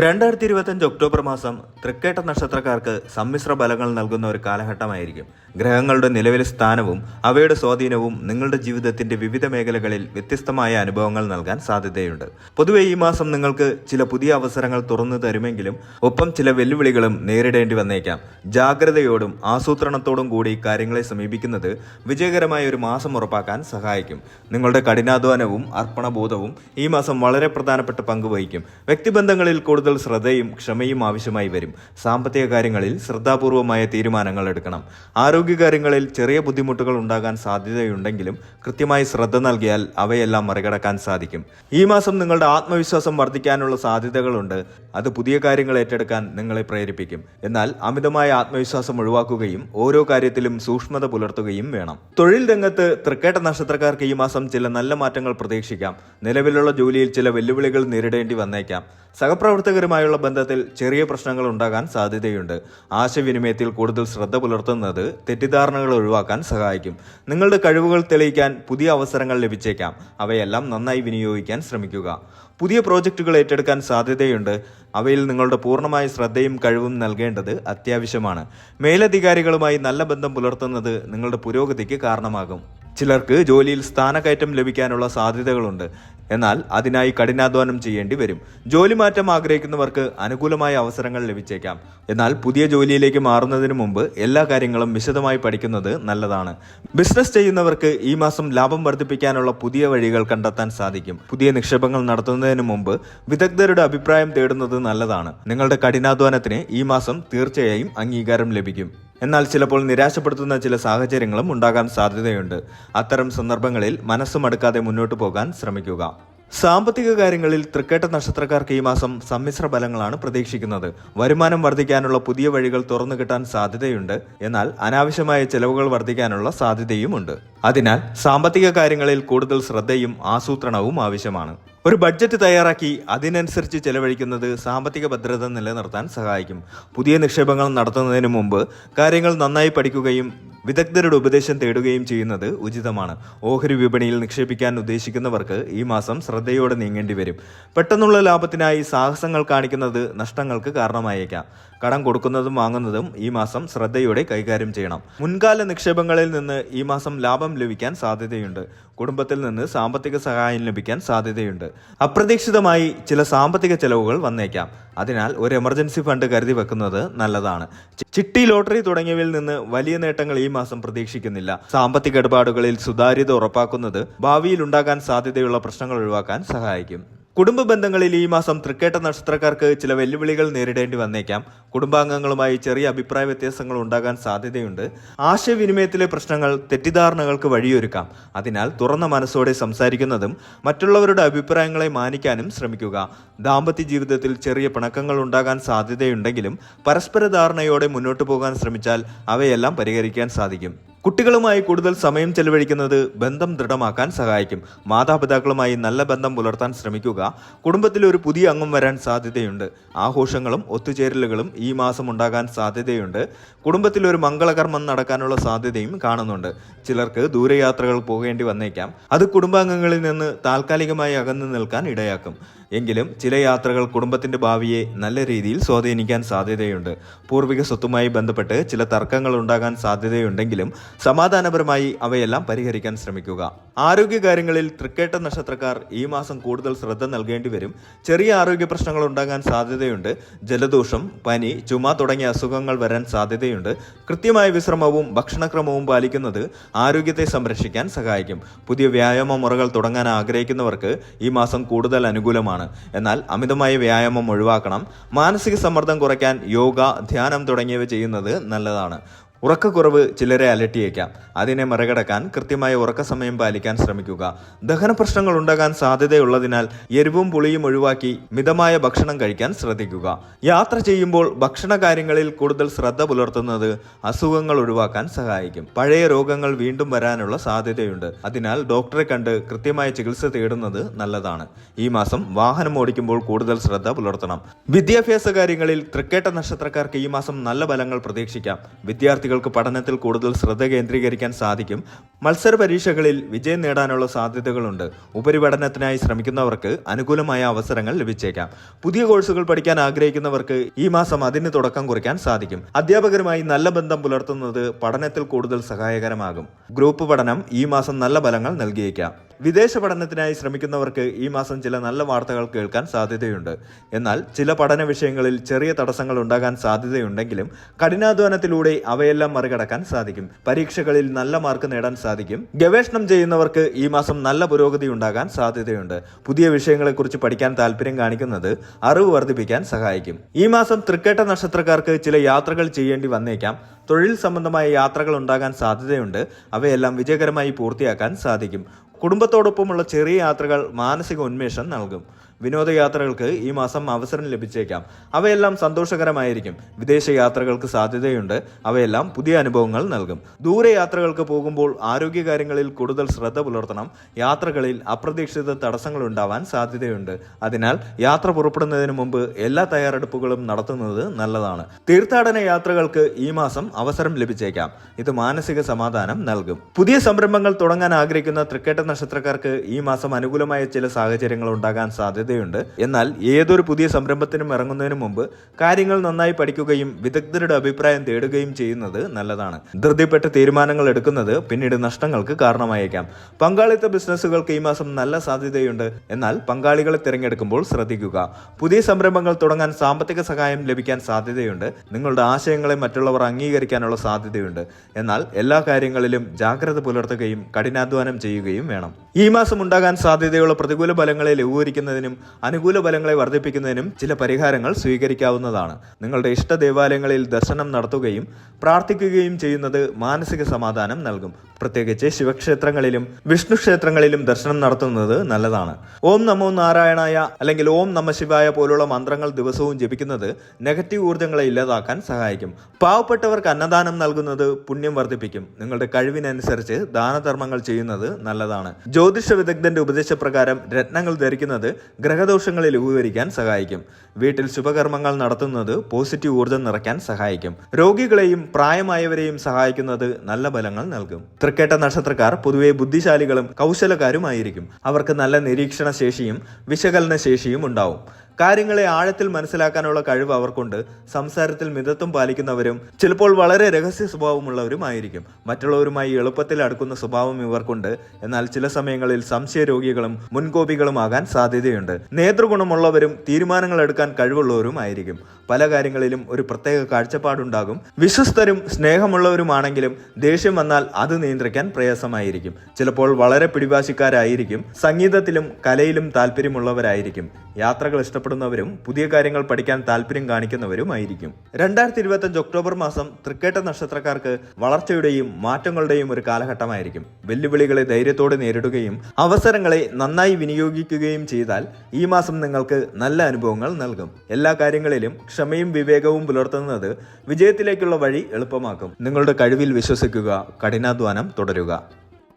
രണ്ടായിരത്തി ഇരുപത്തഞ്ച് ഒക്ടോബർ മാസം തൃക്കേട്ട നക്ഷത്രക്കാർക്ക് സമ്മിശ്ര ബലങ്ങൾ നൽകുന്ന ഒരു കാലഘട്ടമായിരിക്കും. ഗ്രഹങ്ങളുടെ നിലവിലെ സ്ഥാനവും അവയുടെ സ്വാധീനവും നിങ്ങളുടെ ജീവിതത്തിന്റെ വിവിധ മേഖലകളിൽ വ്യത്യസ്തമായ അനുഭവങ്ങൾ നൽകാൻ സാധ്യതയുണ്ട്. പൊതുവെ ഈ മാസം നിങ്ങൾക്ക് ചില പുതിയ അവസരങ്ങൾ തുറന്നു തരുമെങ്കിലും ഒപ്പം ചില വെല്ലുവിളികളും നേരിടേണ്ടി വന്നേക്കാം. ജാഗ്രതയോടും ആസൂത്രണത്തോടും കൂടി കാര്യങ്ങളെ സമീപിക്കുന്നത് വിജയകരമായ ഒരു മാസം ഉറപ്പാക്കാൻ സഹായിക്കും. നിങ്ങളുടെ കഠിനാധ്വാനവും അർപ്പണബോധവും ഈ മാസം വളരെ പ്രധാനപ്പെട്ട പങ്ക് വഹിക്കും. വ്യക്തിബന്ധങ്ങളിൽ കൂടുതൽ ശ്രദ്ധയും ക്ഷമയും ആവശ്യമായി വരും. സാമ്പത്തിക കാര്യങ്ങളിൽ ശ്രദ്ധാപൂർവമായ തീരുമാനങ്ങൾ എടുക്കണം. ആരോഗ്യകാര്യങ്ങളിൽ ചെറിയ ബുദ്ധിമുട്ടുകൾ ഉണ്ടാകാൻ സാധ്യതയുണ്ടെങ്കിലും കൃത്യമായി ശ്രദ്ധ നൽകിയാൽ അവയെല്ലാം മറികടക്കാൻ സാധിക്കും. ഈ മാസം നിങ്ങളുടെ ആത്മവിശ്വാസം വർദ്ധിക്കാനുള്ള സാധ്യതകളുണ്ട്. അത് പുതിയ കാര്യങ്ങൾ ഏറ്റെടുക്കാൻ നിങ്ങളെ പ്രേരിപ്പിക്കും. എന്നാൽ അമിതമായ ആത്മവിശ്വാസം ഒഴിവാക്കുകയും ഓരോ കാര്യത്തിലും സൂക്ഷ്മത പുലർത്തുകയും വേണം. തൊഴിൽ രംഗത്ത് തൃക്കേട്ട നക്ഷത്രക്കാർക്ക് ഈ മാസം ചില നല്ല മാറ്റങ്ങൾ പ്രതീക്ഷിക്കാം. നിലവിലുള്ള ജോലിയിൽ ചില വെല്ലുവിളികൾ നേരിടേണ്ടി വന്നേക്കാം. സഹപ്രവർത്തകരുമായുള്ള ബന്ധത്തിൽ ചെറിയ പ്രശ്നങ്ങൾ ഉണ്ടാകാൻ സാധ്യതയുണ്ട്. ആശയവിനിമയത്തിൽ കൂടുതൽ ശ്രദ്ധ പുലർത്തുന്നത് തെറ്റിദ്ധാരണകൾ ഒഴിവാക്കാൻ സഹായിക്കും. നിങ്ങളുടെ കഴിവുകൾ തെളിയിക്കാൻ പുതിയ അവസരങ്ങൾ ലഭിച്ചേക്കാം. അവയെല്ലാം നന്നായി വിനിയോഗിക്കാൻ ശ്രമിക്കുക. പുതിയ പ്രോജക്റ്റുകൾ ഏറ്റെടുക്കാൻ സാധ്യതയുണ്ട്. അവയിൽ നിങ്ങളുടെ പൂർണമായ ശ്രദ്ധയും കഴിവും നൽകേണ്ടത് അത്യാവശ്യമാണ്. മേലധികാരികളുമായി നല്ല ബന്ധം പുലർത്തുന്നത് നിങ്ങളുടെ പുരോഗതിക്ക് കാരണമാകും. ചിലർക്ക് ജോലിയിൽ സ്ഥാനക്കയറ്റം ലഭിക്കാനുള്ള സാധ്യതകളുണ്ട്. എന്നാൽ അതിനായി കഠിനാധ്വാനം ചെയ്യേണ്ടി വരും. ജോലി മാറ്റം ആഗ്രഹിക്കുന്നവർക്ക് അനുകൂലമായ അവസരങ്ങൾ ലഭിച്ചേക്കാം. എന്നാൽ പുതിയ ജോലിയിലേക്ക് മാറുന്നതിന് മുമ്പ് എല്ലാ കാര്യങ്ങളും വിശദമായി പഠിക്കുന്നത് നല്ലതാണ്. ബിസിനസ് ചെയ്യുന്നവർക്ക് ഈ മാസം ലാഭം വർദ്ധിപ്പിക്കാനുള്ള പുതിയ വഴികൾ കണ്ടെത്താൻ സാധിക്കും. പുതിയ നിക്ഷേപങ്ങൾ നടത്തുന്നതിന് മുമ്പ് വിദഗ്ധരുടെ അഭിപ്രായം തേടുന്നത് നല്ലതാണ്. നിങ്ങളുടെ കഠിനാധ്വാനത്തിന് ഈ മാസം തീർച്ചയായും അംഗീകാരം ലഭിക്കും. എന്നാൽ ചിലപ്പോൾ നിരാശപ്പെടുത്തുന്ന ചില സാഹചര്യങ്ങളും ഉണ്ടാകാൻ സാധ്യതയുണ്ട്. അത്തരം സന്ദർഭങ്ങളിൽ മനസ്സ് മടുക്കാതെ മുന്നോട്ട് പോകാൻ ശ്രമിക്കുക. സാമ്പത്തിക കാര്യങ്ങളിൽ തൃക്കേട്ട നക്ഷത്രക്കാർക്ക് ഈ മാസം സമ്മിശ്ര ഫലങ്ങളാണ് പ്രതീക്ഷിക്കുന്നത്. വരുമാനം വർദ്ധിക്കാനുള്ള പുതിയ വഴികൾ തുറന്നു കിട്ടാൻ സാധ്യതയുണ്ട്. എന്നാൽ അനാവശ്യമായ ചെലവുകൾ വർദ്ധിക്കാനുള്ള സാധ്യതയുമുണ്ട്. അതിനാൽ സാമ്പത്തിക കാര്യങ്ങളിൽ കൂടുതൽ ശ്രദ്ധയും ആസൂത്രണവും ആവശ്യമാണ്. ഒരു ബഡ്ജറ്റ് തയ്യാറാക്കി അതിനനുസരിച്ച് ചെലവഴിക്കുന്നത് സാമ്പത്തിക ഭദ്രത നിലനിർത്താൻ സഹായിക്കും. പുതിയ നിക്ഷേപങ്ങൾ നടത്തുന്നതിന് മുമ്പ് കാര്യങ്ങൾ നന്നായി പഠിക്കുകയും വിദഗ്ധരുടെ ഉപദേശം തേടുകയും ചെയ്യുന്നത് ഉചിതമാണ്. ഓഹരി വിപണിയിൽ നിക്ഷേപിക്കാൻ ഉദ്ദേശിക്കുന്നവർക്ക് ഈ മാസം ശ്രദ്ധയോടെ നീങ്ങേണ്ടി വരും. പെട്ടെന്നുള്ള ലാഭത്തിനായി സാഹസങ്ങൾ കാണിക്കുന്നത് നഷ്ടങ്ങൾക്ക് കാരണമായേക്കാം. കടം കൊടുക്കുന്നതും വാങ്ങുന്നതും ഈ മാസം ശ്രദ്ധയോടെ കൈകാര്യം ചെയ്യണം. മുൻകാല നിക്ഷേപങ്ങളിൽ നിന്ന് ഈ മാസം ലാഭം ലഭിക്കാൻ സാധ്യതയുണ്ട്. കുടുംബത്തിൽ നിന്ന് സാമ്പത്തിക സഹായം ലഭിക്കാൻ സാധ്യതയുണ്ട്. അപ്രതീക്ഷിതമായി ചില സാമ്പത്തിക ചെലവുകൾ വന്നേക്കാം. അതിനാൽ ഒരു എമർജൻസി ഫണ്ട് കരുതി വെക്കുന്നത് നല്ലതാണ്. ചിട്ടി ലോട്ടറി തുടങ്ങിയവയിൽ നിന്ന് വലിയ നേട്ടങ്ങൾ ഈ മാസം പ്രതീക്ഷിക്കുന്നില്ല. സാമ്പത്തിക ഇടപാടുകളിൽ സുതാര്യത ഉറപ്പാക്കുന്നത് ഭാവിയിൽ ഉണ്ടാകാൻ സാധ്യതയുള്ള പ്രശ്നങ്ങൾ ഒഴിവാക്കാൻ സഹായിക്കും. കുടുംബ ബന്ധങ്ങളിൽ ഈ മാസം തൃക്കേട്ട നക്ഷത്രക്കാർക്ക് ചില വെല്ലുവിളികൾ നേരിടേണ്ടി വന്നേക്കാം. കുടുംബാംഗങ്ങളുമായി ചെറിയ അഭിപ്രായ വ്യത്യാസങ്ങൾ ഉണ്ടാകാൻ സാധ്യതയുണ്ട്. ആശയവിനിമയത്തിലെ പ്രശ്നങ്ങൾ തെറ്റിദ്ധാരണകൾക്ക് വഴിയൊരുക്കാം. അതിനാൽ തുറന്ന മനസ്സോടെ സംസാരിക്കുന്നതും മറ്റുള്ളവരുടെ അഭിപ്രായങ്ങളെ മാനിക്കാനും ശ്രമിക്കുക. ദാമ്പത്യ ജീവിതത്തിൽ ചെറിയ പിണക്കങ്ങൾ ഉണ്ടാകാൻ സാധ്യതയുണ്ടെങ്കിലും പരസ്പര ധാരണയോടെ മുന്നോട്ടു പോകാൻ ശ്രമിച്ചാൽ അവയെല്ലാം പരിഹരിക്കാൻ സാധിക്കും. കുട്ടികളുമായി കൂടുതൽ സമയം ചെലവഴിക്കുന്നത് ബന്ധം ദൃഢമാക്കാൻ സഹായിക്കും. മാതാപിതാക്കളുമായി നല്ല ബന്ധം പുലർത്താൻ ശ്രമിക്കുക. കുടുംബത്തിൽ ഒരു പുതിയ അംഗം വരാൻ സാധ്യതയുണ്ട്. ആഘോഷങ്ങളും ഒത്തുചേരലുകളും ഈ മാസം ഉണ്ടാകാൻ സാധ്യതയുണ്ട്. കുടുംബത്തിൽ ഒരു മംഗളകർമ്മം നടക്കാനുള്ള സാധ്യതയും കാണുന്നുണ്ട്. ചിലർക്ക് ദൂരയാത്രകൾ പോകേണ്ടി വന്നേക്കാം. അത് കുടുംബാംഗങ്ങളിൽ നിന്ന് താൽക്കാലികമായി അകന്നു നിൽക്കാൻ ഇടയാക്കും. എങ്കിലും ചില യാത്രകൾ കുടുംബത്തിന്റെ ഭാവിയെ നല്ല രീതിയിൽ സ്വാധീനിക്കാൻ സാധ്യതയുണ്ട്. പൂർവിക സ്വത്തുമായി ബന്ധപ്പെട്ട് ചില തർക്കങ്ങൾ ഉണ്ടാകാൻ സാധ്യതയുണ്ടെങ്കിലും സമാധാനപരമായി അവയെല്ലാം പരിഹരിക്കാൻ ശ്രമിക്കുക. ആരോഗ്യകാര്യങ്ങളിൽ തൃക്കേട്ട നക്ഷത്രക്കാർ ഈ മാസം കൂടുതൽ ശ്രദ്ധ നൽകേണ്ടി വരും. ചെറിയ ആരോഗ്യ പ്രശ്നങ്ങൾ ഉണ്ടാകാൻ സാധ്യതയുണ്ട്. ജലദോഷം പനി ചുമ തുടങ്ങിയ അസുഖങ്ങൾ വരാൻ സാധ്യതയുണ്ട്. കൃത്യമായ വിശ്രമവും ഭക്ഷണക്രമവും പാലിക്കുന്നത് ആരോഗ്യത്തെ സംരക്ഷിക്കാൻ സഹായിക്കും. പുതിയ വ്യായാമ മുറകൾ തുടങ്ങാൻ ആഗ്രഹിക്കുന്നവർക്ക് ഈ മാസം കൂടുതൽ അനുകൂലമാണ്. എന്നാൽ അമിതമായ വ്യായാമം ഒഴിവാക്കണം. മാനസിക സമ്മർദ്ദം കുറയ്ക്കാൻ യോഗ ധ്യാനം തുടങ്ങിയവ ചെയ്യുന്നത് നല്ലതാണ്. ഉറക്കക്കുറവ് ചിലരെ അലട്ടിയേക്കാം. അതിനെ മറികടക്കാൻ കൃത്യമായ ഉറക്ക സമയം പാലിക്കാൻ ശ്രമിക്കുക. ദഹന പ്രശ്നങ്ങൾ ഉണ്ടാകാൻ സാധ്യതയുള്ളതിനാൽ എരിവും പുളിയും ഒഴിവാക്കി മിതമായ ഭക്ഷണം കഴിക്കാൻ ശ്രദ്ധിക്കുക. യാത്ര ചെയ്യുമ്പോൾ ഭക്ഷണ കാര്യങ്ങളിൽ കൂടുതൽ ശ്രദ്ധ പുലർത്തുന്നത് അസുഖങ്ങൾ ഒഴിവാക്കാൻ സഹായിക്കും. പഴയ രോഗങ്ങൾ വീണ്ടും വരാനുള്ള സാധ്യതയുണ്ട്. അതിനാൽ ഡോക്ടറെ കണ്ട് കൃത്യമായ ചികിത്സ തേടുന്നത് നല്ലതാണ്. ഈ മാസം വാഹനം ഓടിക്കുമ്പോൾ കൂടുതൽ ശ്രദ്ധ പുലർത്തണം. വിദ്യാഭ്യാസ കാര്യങ്ങളിൽ തൃക്കേട്ട നക്ഷത്രക്കാർക്ക് ഈ മാസം നല്ല ഫലങ്ങൾ പ്രതീക്ഷിക്കാം. വിദ്യാർത്ഥികൾ വിദ്യാർത്ഥികൾക്ക് പഠനത്തിൽ കൂടുതൽ ശ്രദ്ധ കേന്ദ്രീകരിക്കാൻ സാധിക്കും. മത്സര പരീക്ഷകളിൽ വിജയം നേടാനുള്ള സാധ്യതകളുണ്ട്. ഉപരിപഠനത്തിനായി ശ്രമിക്കുന്നവർക്ക് അനുകൂലമായ അവസരങ്ങൾ ലഭിച്ചേക്കാം. പുതിയ കോഴ്സുകൾ പഠിക്കാൻ ആഗ്രഹിക്കുന്നവർക്ക് ഈ മാസം അതിന് തുടക്കം കുറിക്കാൻ സാധിക്കും. അധ്യാപകരുമായി നല്ല ബന്ധം പുലർത്തുന്നത് പഠനത്തിൽ കൂടുതൽ സഹായകരമാകും. ഗ്രൂപ്പ് പഠനം ഈ മാസം നല്ല ഫലങ്ങൾ നൽകിയേക്കാം. വിദേശ പഠനത്തിനായി ശ്രമിക്കുന്നവർക്ക് ഈ മാസം ചില നല്ല വാർത്തകൾ കേൾക്കാൻ സാധ്യതയുണ്ട്. എന്നാൽ ചില പഠന വിഷയങ്ങളിൽ ചെറിയ തടസ്സങ്ങൾ ഉണ്ടാകാൻ സാധ്യതയുണ്ടെങ്കിലും കഠിനാധ്വാനത്തിലൂടെ അവയെല്ലാം മറികടക്കാൻ സാധിക്കും. പരീക്ഷകളിൽ നല്ല മാർക്ക് നേടാൻ സാധിക്കും. ഗവേഷണം ചെയ്യുന്നവർക്ക് ഈ മാസം നല്ല പുരോഗതി ഉണ്ടാകാൻ സാധ്യതയുണ്ട്. പുതിയ വിഷയങ്ങളെക്കുറിച്ച് പഠിക്കാൻ താല്പര്യം കാണിക്കുന്നത് അറിവ് വർദ്ധിപ്പിക്കാൻ സഹായിക്കും. ഈ മാസം തൃക്കേട്ട നക്ഷത്രക്കാർക്ക് ചില യാത്രകൾ ചെയ്യേണ്ടി വന്നേക്കാം. തൊഴിൽ സംബന്ധമായ യാത്രകൾ ഉണ്ടാകാൻ സാധ്യതയുണ്ട്. അവയെല്ലാം വിജയകരമായി പൂർത്തിയാക്കാൻ സാധിക്കും. കുടുംബത്തോടൊപ്പമുള്ള ചെറിയ യാത്രകൾ മാനസിക ഉന്മേഷം നൽകും. വിനോദയാത്രകൾക്ക് ഈ മാസം അവസരം ലഭിച്ചേക്കാം. അവയെല്ലാം സന്തോഷകരമായിരിക്കും. വിദേശ യാത്രകൾക്ക് സാധ്യതയുണ്ട്. അവയെല്ലാം പുതിയ അനുഭവങ്ങൾ നൽകും. ദൂരയാത്രകൾക്ക് പോകുമ്പോൾ ആരോഗ്യകാര്യങ്ങളിൽ കൂടുതൽ ശ്രദ്ധ പുലർത്തണം. യാത്രകളിൽ അപ്രതീക്ഷിത തടസ്സങ്ങൾ ഉണ്ടാവാൻ സാധ്യതയുണ്ട്. അതിനാൽ യാത്ര പുറപ്പെടുന്നതിന് മുമ്പ് എല്ലാ തയ്യാറെടുപ്പുകളും നടത്തുന്നത് നല്ലതാണ്. തീർത്ഥാടന യാത്രകൾക്ക് ഈ മാസം അവസരം ലഭിച്ചേക്കാം. ഇത് മാനസിക സമാധാനം നൽകും. പുതിയ സംരംഭങ്ങൾ തുടങ്ങാൻ ആഗ്രഹിക്കുന്ന തൃക്കേട്ട നക്ഷത്രക്കാർക്ക് ഈ മാസം അനുകൂലമായ ചില സാഹചര്യങ്ങൾ ഉണ്ടാകാൻ സാധ്യതയുണ്ട്. എന്നാൽ ഏതൊരു പുതിയ സംരംഭത്തിനും ഇറങ്ങുന്നതിന് മുമ്പ് കാര്യങ്ങൾ നന്നായി പഠിക്കുകയും വിദഗ്ധരുടെ അഭിപ്രായം തേടുകയും ചെയ്യുന്നത് നല്ലതാണ്. ധൃതിപ്പെട്ട് തീരുമാനങ്ങൾ എടുക്കുന്നത് പിന്നീട് നഷ്ടങ്ങൾക്ക് കാരണമായേക്കാം. പങ്കാളിത്ത ബിസിനസ്സുകൾക്ക് ഈ മാസം നല്ല സാധ്യതയുണ്ട്. എന്നാൽ പങ്കാളികളെ തിരഞ്ഞെടുക്കുമ്പോൾ ശ്രദ്ധിക്കുക. പുതിയ സംരംഭങ്ങൾ തുടങ്ങാൻ സാമ്പത്തിക സഹായം ലഭിക്കാൻ സാധ്യതയുണ്ട്. നിങ്ങളുടെ ആശയങ്ങളെ മറ്റുള്ളവർ അംഗീകരിക്കാനുള്ള സാധ്യതയുണ്ട്. എന്നാൽ എല്ലാ കാര്യങ്ങളിലും ജാഗ്രത പുലർത്തുകയും കഠിനാധ്വാനം ചെയ്യുകയും വേണം. ഈ മാസം ഉണ്ടാകാൻ സാധ്യതയുള്ള പ്രതികൂല ഫലങ്ങളെ ലഘൂകരിക്കുന്നതിനും അനുകൂല ഫലങ്ങളെ വർദ്ധിപ്പിക്കുന്നതിനും ചില പരിഹാരങ്ങൾ സ്വീകരിക്കാവുന്നതാണ്. നിങ്ങളുടെ ഇഷ്ട ദേവാലയങ്ങളിൽ ദർശനം നടത്തുകയും പ്രാർത്ഥിക്കുകയും ചെയ്യുന്നത് മാനസിക സമാധാനം നൽകും. പ്രത്യേകിച്ച് ശിവക്ഷേത്രങ്ങളിലും വിഷ്ണു ക്ഷേത്രങ്ങളിലും ദർശനം നടത്തുന്നത് നല്ലതാണ്. ഓം നമോ നാരായണായ അല്ലെങ്കിൽ ഓം നമ ശിവായ പോലുള്ള മന്ത്രങ്ങൾ ദിവസവും ജപിക്കുന്നത് നെഗറ്റീവ് ഊർജങ്ങളെ ഇല്ലാതാക്കാൻ സഹായിക്കും. പാവപ്പെട്ടവർക്ക് അന്നദാനം നൽകുന്നത് പുണ്യം വർദ്ധിപ്പിക്കും. നിങ്ങളുടെ കഴിവിനനുസരിച്ച് ദാനധർമ്മങ്ങൾ ചെയ്യുന്നത് നല്ലതാണ്. ജ്യോതിഷ വിദഗ്ധന്റെ ഉപദേശപ്രകാരം രത്നങ്ങൾ ധരിക്കുന്നത് ഗ്രഹദോഷങ്ങളെ ലഘൂകരിക്കാൻ സഹായിക്കും. വീട്ടിൽ ശുഭകർമ്മങ്ങൾ നടത്തുന്നത് പോസിറ്റീവ് ഊർജം നിറയ്ക്കാൻ സഹായിക്കും. രോഗികളെയും പ്രായമായവരെയും സഹായിക്കുന്നത് നല്ല ഫലങ്ങൾ നൽകും. തൃക്കേട്ട നക്ഷത്രക്കാർ പൊതുവെ ബുദ്ധിശാലികളും കൗശലക്കാരുമായിരിക്കും. അവർക്ക് നല്ല നിരീക്ഷണ ശേഷിയും വിശകലന ശേഷിയും ഉണ്ടാവും. കാര്യങ്ങളെ ആഴത്തിൽ മനസ്സിലാക്കാനുള്ള കഴിവ് അവർക്കുണ്ട്. സംസാരത്തിൽ മിതത്വം പാലിക്കുന്നവരും ചിലപ്പോൾ വളരെ രഹസ്യ സ്വഭാവമുള്ളവരുമായിരിക്കും. മറ്റുള്ളവരുമായി എളുപ്പത്തിൽ അടുക്കുന്ന സ്വഭാവം ഇവർക്കുണ്ട്. എന്നാൽ ചില സമയങ്ങളിൽ സംശയരോഗികളും മുൻകോപികളുമാകാൻ സാധ്യതയുണ്ട്. നേതൃഗുണമുള്ളവരും തീരുമാനങ്ങൾ എടുക്കാൻ കഴിവുള്ളവരും ആയിരിക്കും പല കാര്യങ്ങളിലും ഒരു പ്രത്യേക കാഴ്ചപ്പാടുണ്ടാകും. വിശ്വസ്തരും സ്നേഹമുള്ളവരുമാണെങ്കിലും ദേഷ്യം വന്നാൽ അത് നിയന്ത്രിക്കാൻ പ്രയാസമായിരിക്കും. ചിലപ്പോൾ വളരെ പിടിവാശിക്കാരായിരിക്കും. സംഗീതത്തിലും കലയിലും താല്പര്യമുള്ളവരായിരിക്കും യാത്രകൾ ഇഷ്ടപ്പെടുന്നവരും പുതിയ കാര്യങ്ങൾ പഠിക്കാൻ താല്പര്യം കാണിക്കുന്നവരുമായിരിക്കും. രണ്ടായിരത്തി ഇരുപത്തഞ്ച് ഒക്ടോബർ മാസം തൃക്കേട്ട നക്ഷത്രക്കാർക്ക് വളർച്ചയുടെയും മാറ്റങ്ങളുടെയും ഒരു കാലഘട്ടമായിരിക്കും. വെല്ലുവിളികളെ ധൈര്യത്തോടെ നേരിടുകയും അവസരങ്ങളെ നന്നായി വിനിയോഗിക്കുകയും ചെയ്താൽ ഈ മാസം നിങ്ങൾക്ക് നല്ല അനുഭവങ്ങൾ നൽകും. എല്ലാ കാര്യങ്ങളിലും ക്ഷമയും വിവേകവും പുലർത്തുന്നത് വിജയത്തിലേക്കുള്ള വഴി എളുപ്പമാക്കും. നിങ്ങളുടെ കഴിവിൽ വിശ്വസിക്കുക കഠിനാധ്വാനം തുടരുക.